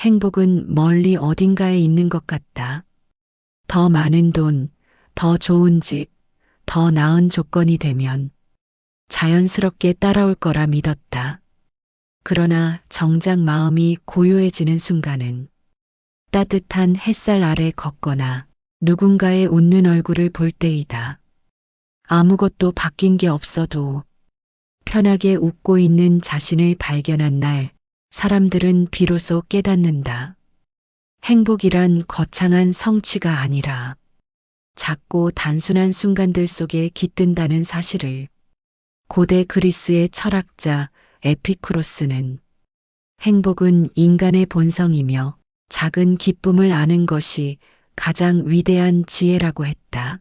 행복은 멀리 어딘가에 있는 것 같다. 더 많은 돈, 더 좋은 집, 더 나은 조건이 되면 자연스럽게 따라올 거라 믿었다. 그러나 정작 마음이 고요해지는 순간은 따뜻한 햇살 아래 걷거나 누군가의 웃는 얼굴을 볼 때이다. 아무것도 바뀐 게 없어도 편하게 웃고 있는 자신을 발견한 날 사람들은 비로소 깨닫는다. 행복이란 거창한 성취가 아니라 작고 단순한 순간들 속에 깃든다는 사실을 고대 그리스의 철학자 에피쿠로스는 행복은 인간의 본성이며 작은 기쁨을 아는 것이 가장 위대한 지혜라고 했다.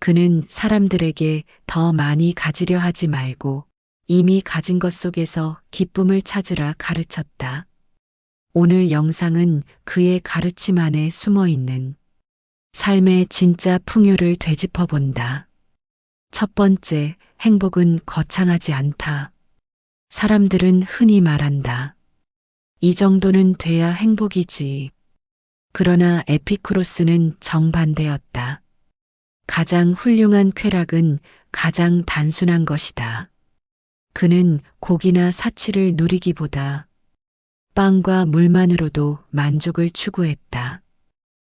그는 사람들에게 더 많이 가지려 하지 말고 이미 가진 것 속에서 기쁨을 찾으라 가르쳤다. 오늘 영상은 그의 가르침 안에 숨어 있는 삶의 진짜 풍요를 되짚어 본다. 첫 번째, 행복은 거창하지 않다. 사람들은 흔히 말한다. 이 정도는 돼야 행복이지. 그러나 에피쿠로스는 정반대였다. 가장 훌륭한 쾌락은 가장 단순한 것이다. 그는 고기나 사치를 누리기보다 빵과 물만으로도 만족을 추구했다.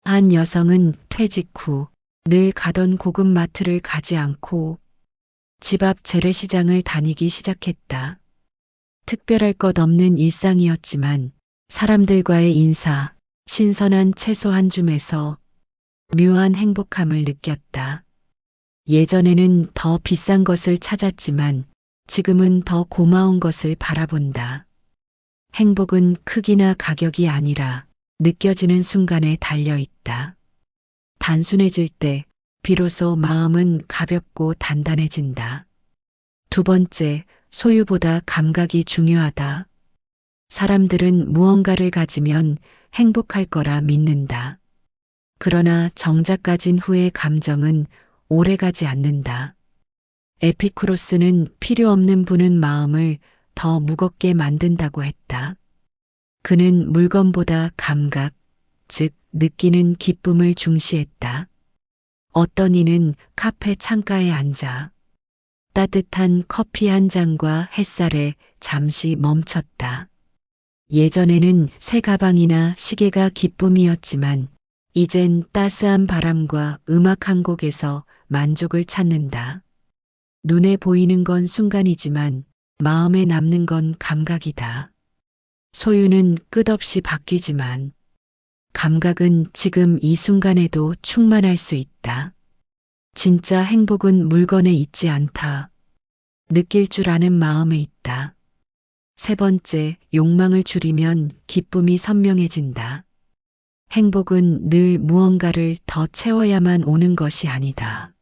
한 여성은 퇴직 후 늘 가던 고급 마트를 가지 않고 집 앞 재래시장을 다니기 시작했다. 특별할 것 없는 일상이었지만 사람들과의 인사, 신선한 채소 한 줌에서 묘한 행복함을 느꼈다. 예전에는 더 비싼 것을 찾았지만 지금은 더 고마운 것을 바라본다. 행복은 크기나 가격이 아니라 느껴지는 순간에 달려 있다. 단순해질 때 비로소 마음은 가볍고 단단해진다. 두 번째, 소유보다 감각이 중요하다. 사람들은 무언가를 가지면 행복할 거라 믿는다. 그러나 정작 가진 후의 감정은 오래 가지 않는다. 에피쿠로스는 필요 없는 부는 마음을 더 무겁게 만든다고 했다. 그는 물건보다 감각, 즉 느끼는 기쁨을 중시했다. 어떤 이는 카페 창가에 앉아 따뜻한 커피 한 잔과 햇살에 잠시 멈췄다. 예전에는 새 가방이나 시계가 기쁨이었지만 이젠 따스한 바람과 음악 한 곡에서 만족을 찾는다. 눈에 보이는 건 순간이지만 마음에 남는 건 감각이다. 소유는 끝없이 바뀌지만 감각은 지금 이 순간에도 충만할 수 있다. 진짜 행복은 물건에 있지 않다. 느낄 줄 아는 마음에 있다. 세 번째, 욕망을 줄이면 기쁨이 선명해진다. 행복은 늘 무언가를 더 채워야만 오는 것이 아니다.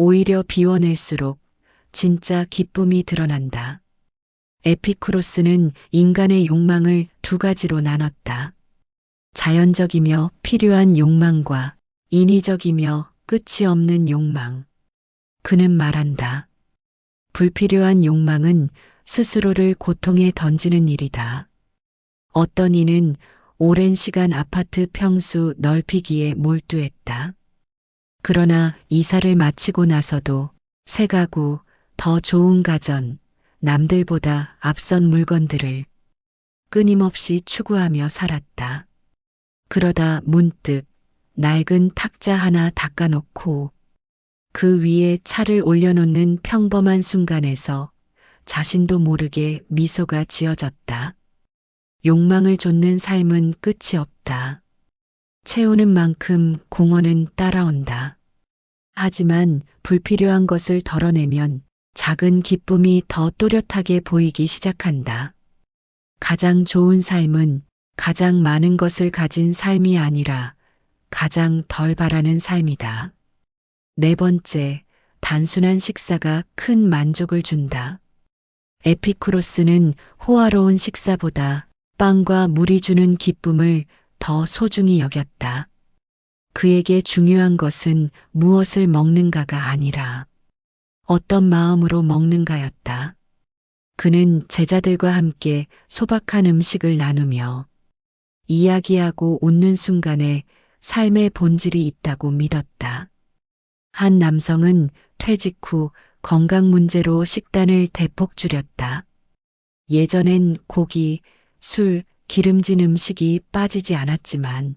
오히려 비워낼수록 진짜 기쁨이 드러난다. 에피쿠로스는 인간의 욕망을 두 가지로 나눴다. 자연적이며 필요한 욕망과 인위적이며 끝이 없는 욕망. 그는 말한다. 불필요한 욕망은 스스로를 고통에 던지는 일이다. 어떤 이는 오랜 시간 아파트 평수 넓히기에 몰두했다. 그러나 이사를 마치고 나서도 새 가구, 더 좋은 가전, 남들보다 앞선 물건들을 끊임없이 추구하며 살았다. 그러다 문득 낡은 탁자 하나 닦아놓고 그 위에 차를 올려놓는 평범한 순간에서 자신도 모르게 미소가 지어졌다. 욕망을 좇는 삶은 끝이 없다. 채우는 만큼 공허는 따라온다. 하지만 불필요한 것을 덜어내면 작은 기쁨이 더 또렷하게 보이기 시작한다. 가장 좋은 삶은 가장 많은 것을 가진 삶이 아니라 가장 덜 바라는 삶이다. 네 번째, 단순한 식사가 큰 만족을 준다. 에피쿠로스는 호화로운 식사보다 빵과 물이 주는 기쁨을 더 소중히 여겼다. 그에게 중요한 것은 무엇을 먹는가가 아니라 어떤 마음으로 먹는가였다. 그는 제자들과 함께 소박한 음식을 나누며 이야기하고 웃는 순간에 삶의 본질이 있다고 믿었다. 한 남성은 퇴직 후 건강 문제로 식단을 대폭 줄였다. 예전엔 고기, 술, 기름진 음식이 빠지지 않았지만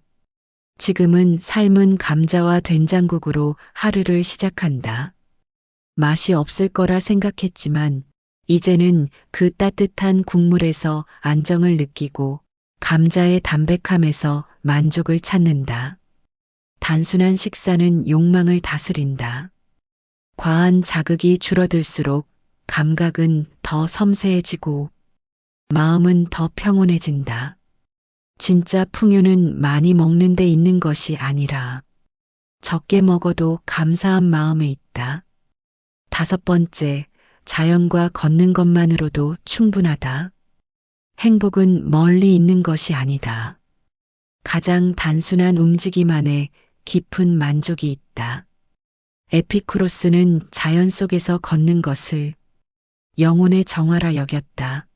지금은 삶은 감자와 된장국으로 하루를 시작한다. 맛이 없을 거라 생각했지만 이제는 그 따뜻한 국물에서 안정을 느끼고 감자의 담백함에서 만족을 찾는다. 단순한 식사는 욕망을 다스린다. 과한 자극이 줄어들수록 감각은 더 섬세해지고 마음은 더 평온해진다. 진짜 풍요는 많이 먹는 데 있는 것이 아니라 적게 먹어도 감사한 마음에 있다. 다섯 번째, 자연과 걷는 것만으로도 충분하다. 행복은 멀리 있는 것이 아니다. 가장 단순한 움직임 안에 깊은 만족이 있다. 에피쿠로스는 자연 속에서 걷는 것을 영혼의 정화라 여겼다.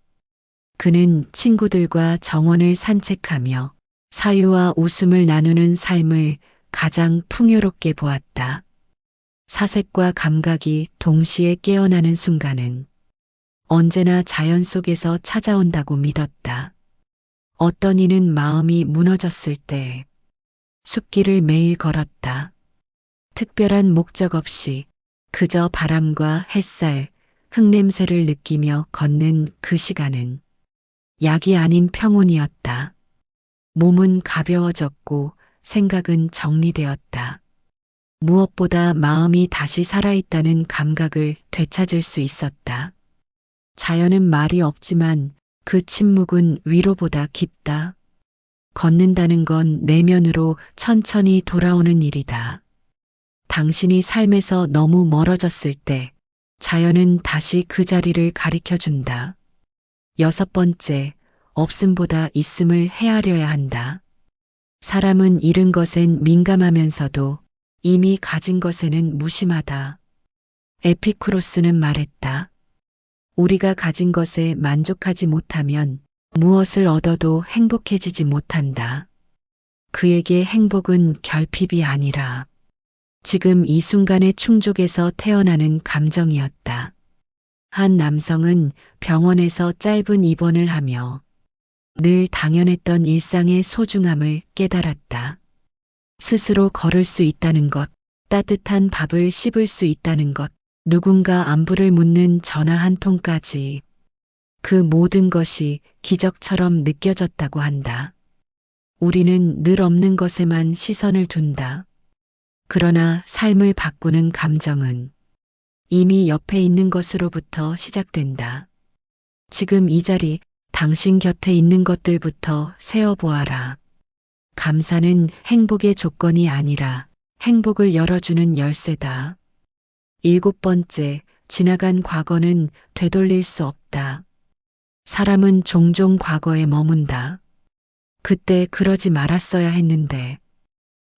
그는 친구들과 정원을 산책하며 사유와 웃음을 나누는 삶을 가장 풍요롭게 보았다. 사색과 감각이 동시에 깨어나는 순간은 언제나 자연 속에서 찾아온다고 믿었다. 어떤 이는 마음이 무너졌을 때 숲길을 매일 걸었다. 특별한 목적 없이 그저 바람과 햇살, 흙냄새를 느끼며 걷는 그 시간은 약이 아닌 평온이었다. 몸은 가벼워졌고 생각은 정리되었다. 무엇보다 마음이 다시 살아있다는 감각을 되찾을 수 있었다. 자연은 말이 없지만 그 침묵은 위로보다 깊다. 걷는다는 건 내면으로 천천히 돌아오는 일이다. 당신이 삶에서 너무 멀어졌을 때 자연은 다시 그 자리를 가리켜 준다. 여섯 번째, 없음보다 있음을 헤아려야 한다. 사람은 잃은 것엔 민감하면서도 이미 가진 것에는 무심하다. 에피쿠로스는 말했다. 우리가 가진 것에 만족하지 못하면 무엇을 얻어도 행복해지지 못한다. 그에게 행복은 결핍이 아니라 지금 이 순간의 충족에서 태어나는 감정이었다. 한 남성은 병원에서 짧은 입원을 하며 늘 당연했던 일상의 소중함을 깨달았다. 스스로 걸을 수 있다는 것, 따뜻한 밥을 씹을 수 있다는 것, 누군가 안부를 묻는 전화 한 통까지 그 모든 것이 기적처럼 느껴졌다고 한다. 우리는 늘 없는 것에만 시선을 둔다. 그러나 삶을 바꾸는 감정은 이미 옆에 있는 것으로부터 시작된다. 지금 이 자리, 당신 곁에 있는 것들부터 세어보아라. 감사는 행복의 조건이 아니라 행복을 열어주는 열쇠다. 일곱 번째, 지나간 과거는 되돌릴 수 없다. 사람은 종종 과거에 머문다. 그때 그러지 말았어야 했는데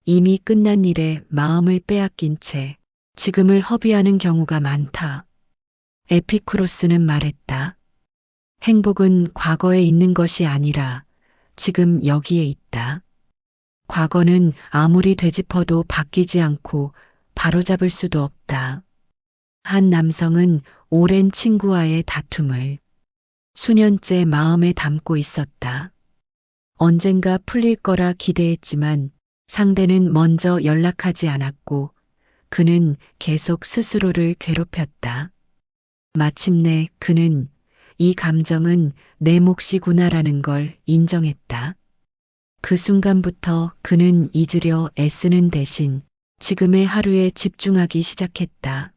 이미 끝난 일에 마음을 빼앗긴 채 지금을 허비하는 경우가 많다. 에피쿠로스는 말했다. 행복은 과거에 있는 것이 아니라 지금 여기에 있다. 과거는 아무리 되짚어도 바뀌지 않고 바로잡을 수도 없다. 한 남성은 오랜 친구와의 다툼을 수년째 마음에 담고 있었다. 언젠가 풀릴 거라 기대했지만 상대는 먼저 연락하지 않았고 그는 계속 스스로를 괴롭혔다. 마침내 그는 이 감정은 내 몫이구나라는 걸 인정했다. 그 순간부터 그는 잊으려 애쓰는 대신 지금의 하루에 집중하기 시작했다.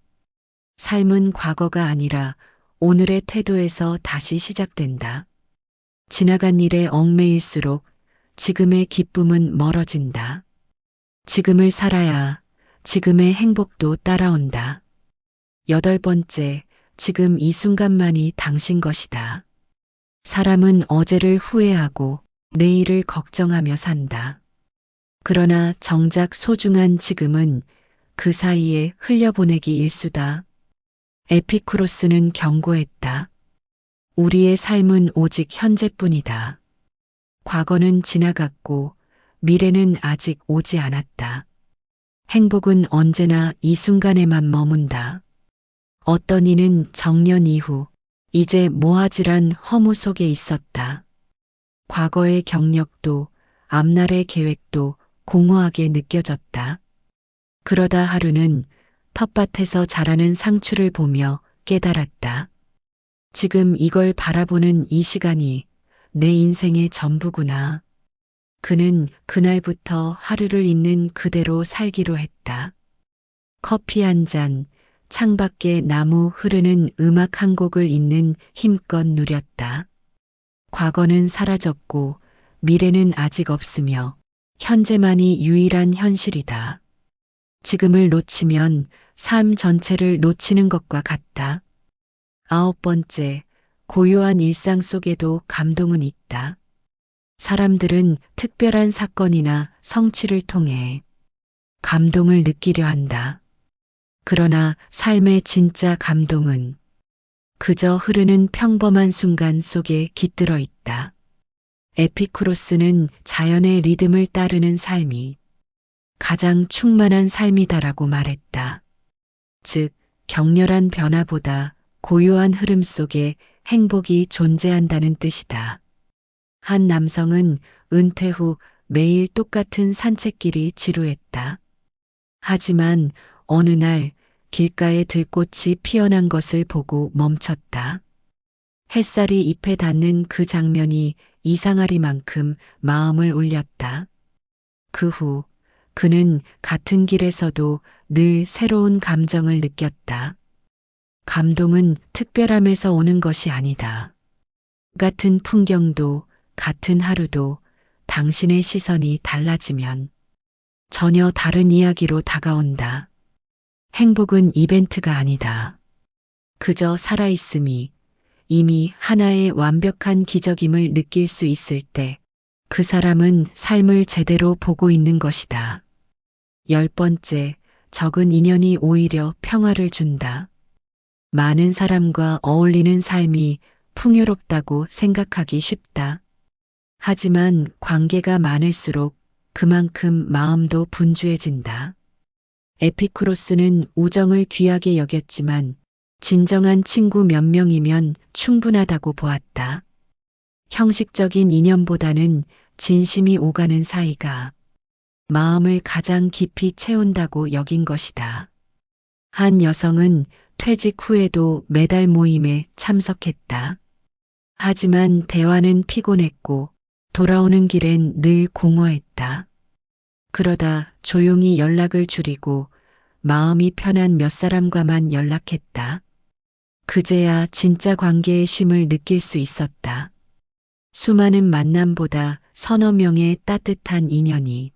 삶은 과거가 아니라 오늘의 태도에서 다시 시작된다. 지나간 일에 얽매일수록 지금의 기쁨은 멀어진다. 지금을 살아야 지금의 행복도 따라온다. 여덟 번째, 지금 이 순간만이 당신 것이다. 사람은 어제를 후회하고 내일을 걱정하며 산다. 그러나 정작 소중한 지금은 그 사이에 흘려보내기 일수다. 에피쿠로스는 경고했다. 우리의 삶은 오직 현재뿐이다. 과거는 지나갔고 미래는 아직 오지 않았다. 행복은 언제나 이 순간에만 머문다. 어떤 이는 정년 이후 이제 모아지란 허무 속에 있었다. 과거의 경력도 앞날의 계획도 공허하게 느껴졌다. 그러다 하루는 텃밭에서 자라는 상추를 보며 깨달았다. 지금 이걸 바라보는 이 시간이 내 인생의 전부구나. 그는 그날부터 하루를 있는 그대로 살기로 했다. 커피 한 잔, 창밖에 나무 흐르는 음악 한 곡을 잊는 힘껏 누렸다. 과거는 사라졌고 미래는 아직 없으며 현재만이 유일한 현실이다. 지금을 놓치면 삶 전체를 놓치는 것과 같다. 아홉 번째, 고요한 일상 속에도 감동은 있다. 사람들은 특별한 사건이나 성취를 통해 감동을 느끼려 한다. 그러나 삶의 진짜 감동은 그저 흐르는 평범한 순간 속에 깃들어 있다. 에피쿠로스는 자연의 리듬을 따르는 삶이 가장 충만한 삶이다라고 말했다. 즉, 격렬한 변화보다 고요한 흐름 속에 행복이 존재한다는 뜻이다. 한 남성은 은퇴 후 매일 똑같은 산책길이 지루했다. 하지만 어느 날 길가에 들꽃이 피어난 것을 보고 멈췄다. 햇살이 잎에 닿는 그 장면이 이상하리만큼 마음을 울렸다. 그 후 그는 같은 길에서도 늘 새로운 감정을 느꼈다. 감동은 특별함에서 오는 것이 아니다. 같은 풍경도 같은 하루도 당신의 시선이 달라지면 전혀 다른 이야기로 다가온다. 행복은 이벤트가 아니다. 그저 살아있음이 이미 하나의 완벽한 기적임을 느낄 수 있을 때 그 사람은 삶을 제대로 보고 있는 것이다. 열 번째, 적은 인연이 오히려 평화를 준다. 많은 사람과 어울리는 삶이 풍요롭다고 생각하기 쉽다. 하지만 관계가 많을수록 그만큼 마음도 분주해진다. 에피쿠로스는 우정을 귀하게 여겼지만 진정한 친구 몇 명이면 충분하다고 보았다. 형식적인 인연보다는 진심이 오가는 사이가 마음을 가장 깊이 채운다고 여긴 것이다. 한 여성은 퇴직 후에도 매달 모임에 참석했다. 하지만 대화는 피곤했고 돌아오는 길엔 늘 공허했다. 그러다 조용히 연락을 줄이고 마음이 편한 몇 사람과만 연락했다. 그제야 진짜 관계의 쉼을 느낄 수 있었다. 수많은 만남보다 서너 명의 따뜻한 인연이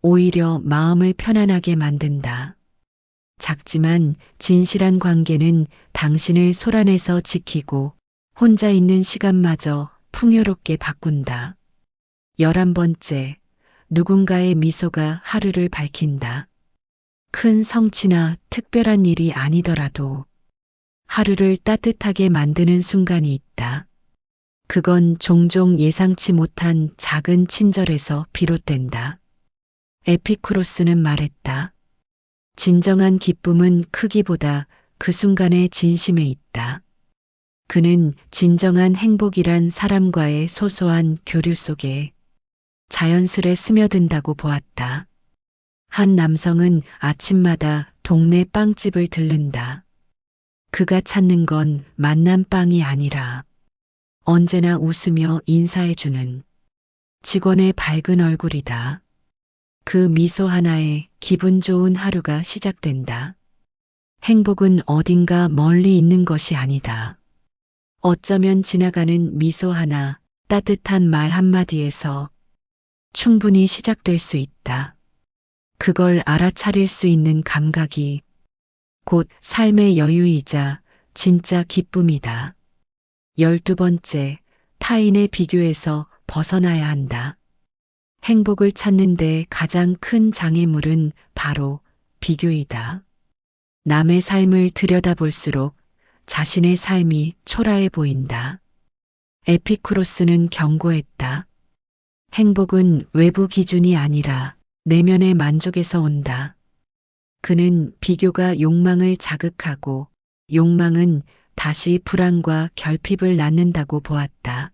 오히려 마음을 편안하게 만든다. 작지만 진실한 관계는 당신을 소란에서 지키고 혼자 있는 시간마저 풍요롭게 바꾼다. 열한 번째, 누군가의 미소가 하루를 밝힌다. 큰 성취나 특별한 일이 아니더라도 하루를 따뜻하게 만드는 순간이 있다. 그건 종종 예상치 못한 작은 친절에서 비롯된다. 에피쿠로스는 말했다. 진정한 기쁨은 크기보다 그 순간의 진심에 있다. 그는 진정한 행복이란 사람과의 소소한 교류 속에 자연스레 스며든다고 보았다. 한 남성은 아침마다 동네 빵집을 들른다. 그가 찾는 건 만난 빵이 아니라 언제나 웃으며 인사해주는 직원의 밝은 얼굴이다. 그 미소 하나에 기분 좋은 하루가 시작된다. 행복은 어딘가 멀리 있는 것이 아니다. 어쩌면 지나가는 미소 하나, 따뜻한 말 한마디에서 충분히 시작될 수 있다. 그걸 알아차릴 수 있는 감각이 곧 삶의 여유이자 진짜 기쁨이다. 열두 번째, 타인의 비교에서 벗어나야 한다. 행복을 찾는데 가장 큰 장애물은 바로 비교이다. 남의 삶을 들여다볼수록 자신의 삶이 초라해 보인다. 에피쿠로스는 경고했다. 행복은 외부 기준이 아니라 내면의 만족에서 온다. 그는 비교가 욕망을 자극하고 욕망은 다시 불안과 결핍을 낳는다고 보았다.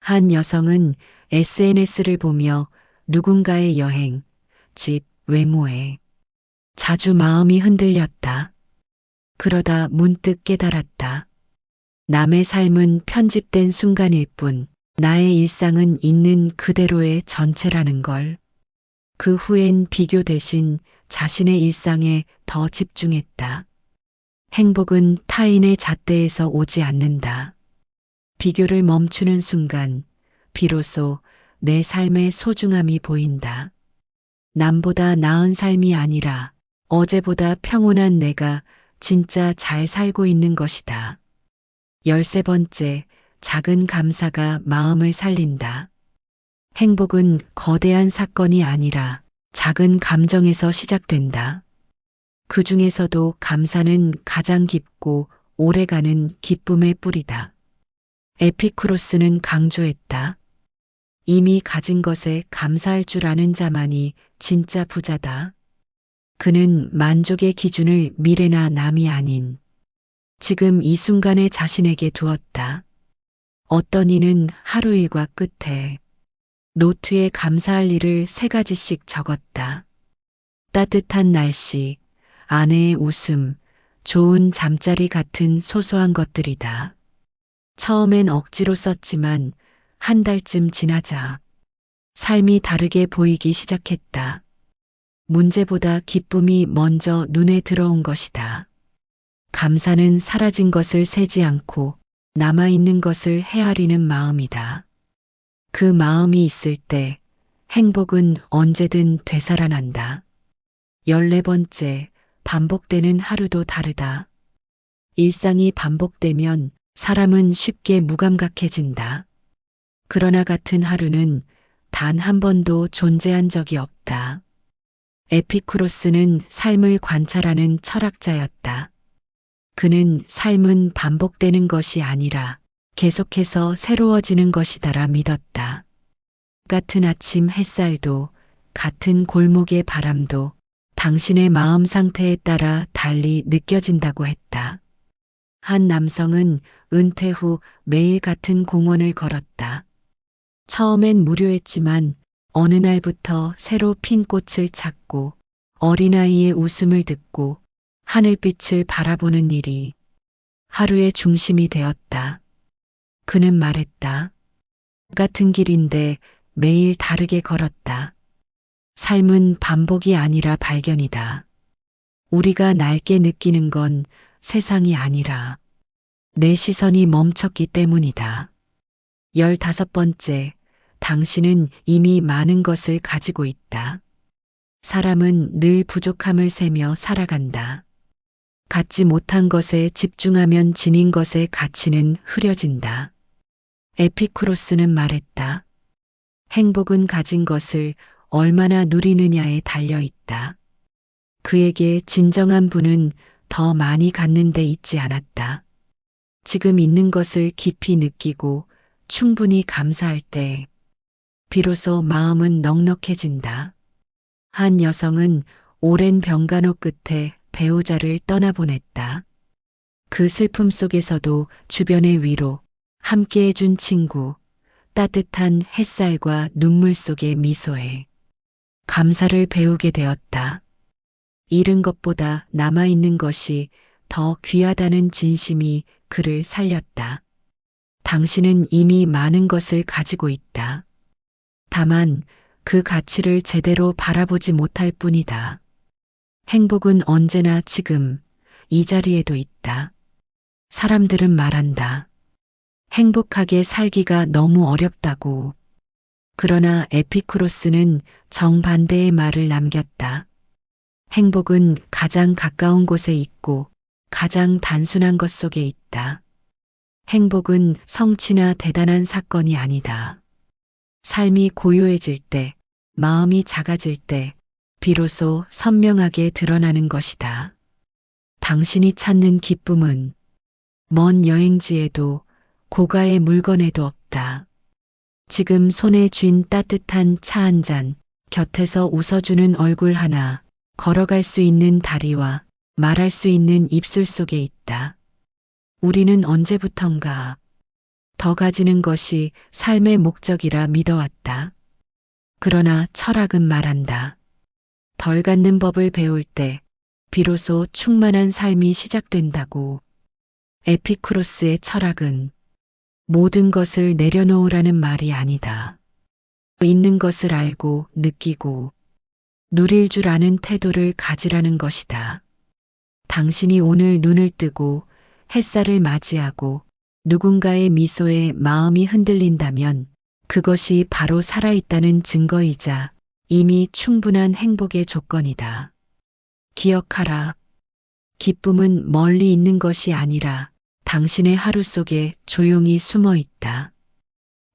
한 여성은 SNS를 보며 누군가의 여행, 집, 외모에 자주 마음이 흔들렸다. 그러다 문득 깨달았다. 남의 삶은 편집된 순간일 뿐 나의 일상은 있는 그대로의 전체라는 걸. 그 후엔 비교 대신 자신의 일상에 더 집중했다. 행복은 타인의 잣대에서 오지 않는다. 비교를 멈추는 순간 비로소 내 삶의 소중함이 보인다. 남보다 나은 삶이 아니라 어제보다 평온한 내가 진짜 잘 살고 있는 것이다. 열세 번째, 작은 감사가 마음을 살린다. 행복은 거대한 사건이 아니라 작은 감정에서 시작된다. 그 중에서도 감사는 가장 깊고 오래가는 기쁨의 뿌리다. 에피쿠로스는 강조했다. 이미 가진 것에 감사할 줄 아는 자만이 진짜 부자다. 그는 만족의 기준을 미래나 남이 아닌 지금 이 순간에 자신에게 두었다. 어떤 이는 하루 일과 끝에 노트에 감사할 일을 세 가지씩 적었다. 따뜻한 날씨, 아내의 웃음, 좋은 잠자리 같은 소소한 것들이다. 처음엔 억지로 썼지만 한 달쯤 지나자 삶이 다르게 보이기 시작했다. 문제보다 기쁨이 먼저 눈에 들어온 것이다. 감사는 사라진 것을 세지 않고 남아있는 것을 헤아리는 마음이다. 그 마음이 있을 때 행복은 언제든 되살아난다. 열네 번째, 반복되는 하루도 다르다. 일상이 반복되면 사람은 쉽게 무감각해진다. 그러나 같은 하루는 단 한 번도 존재한 적이 없다. 에피쿠로스는 삶을 관찰하는 철학자였다. 그는 삶은 반복되는 것이 아니라 계속해서 새로워지는 것이다라 믿었다. 같은 아침 햇살도 같은 골목의 바람도 당신의 마음 상태에 따라 달리 느껴진다고 했다. 한 남성은 은퇴 후 매일 같은 공원을 걸었다. 처음엔 무료했지만 어느 날부터 새로 핀 꽃을 찾고 어린아이의 웃음을 듣고 하늘빛을 바라보는 일이 하루의 중심이 되었다. 그는 말했다. 같은 길인데 매일 다르게 걸었다. 삶은 반복이 아니라 발견이다. 우리가 낡게 느끼는 건 세상이 아니라 내 시선이 멈췄기 때문이다. 열다섯 번째, 당신은 이미 많은 것을 가지고 있다. 사람은 늘 부족함을 세며 살아간다. 갖지 못한 것에 집중하면 지닌 것의 가치는 흐려진다. 에피쿠로스는 말했다. 행복은 가진 것을 얼마나 누리느냐에 달려 있다. 그에게 진정한 분은 더 많이 갖는 데 있지 않았다. 지금 있는 것을 깊이 느끼고 충분히 감사할 때 비로소 마음은 넉넉해진다. 한 여성은 오랜 병간호 끝에 배우자를 떠나보냈다. 그 슬픔 속에서도 주변의 위로, 함께 해준 친구, 따뜻한 햇살과 눈물 속의 미소에 감사를 배우게 되었다. 잃은 것보다 남아있는 것이 더 귀하다는 진심이 그를 살렸다. 당신은 이미 많은 것을 가지고 있다. 다만 그 가치를 제대로 바라보지 못할 뿐이다. 행복은 언제나 지금 이 자리에도 있다. 사람들은 말한다. 행복하게 살기가 너무 어렵다고. 그러나 에피쿠로스는 정반대의 말을 남겼다. 행복은 가장 가까운 곳에 있고 가장 단순한 것 속에 있다. 행복은 성취나 대단한 사건이 아니다. 삶이 고요해질 때, 마음이 작아질 때, 비로소 선명하게 드러나는 것이다. 당신이 찾는 기쁨은 먼 여행지에도 고가의 물건에도 없다. 지금 손에 쥔 따뜻한 차 한 잔, 곁에서 웃어주는 얼굴 하나, 걸어갈 수 있는 다리와 말할 수 있는 입술 속에 있다. 우리는 언제부턴가 더 가지는 것이 삶의 목적이라 믿어왔다. 그러나 철학은 말한다. 덜 갖는 법을 배울 때 비로소 충만한 삶이 시작된다고. 에피쿠로스의 철학은 모든 것을 내려놓으라는 말이 아니다. 있는 것을 알고 느끼고 누릴 줄 아는 태도를 가지라는 것이다. 당신이 오늘 눈을 뜨고 햇살을 맞이하고 누군가의 미소에 마음이 흔들린다면 그것이 바로 살아있다는 증거이자 이미 충분한 행복의 조건이다. 기억하라. 기쁨은 멀리 있는 것이 아니라 당신의 하루 속에 조용히 숨어 있다.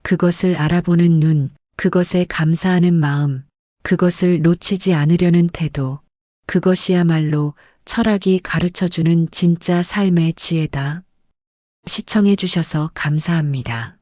그것을 알아보는 눈, 그것에 감사하는 마음, 그것을 놓치지 않으려는 태도, 그것이야말로 철학이 가르쳐 주는 진짜 삶의 지혜다. 시청해 주셔서 감사합니다.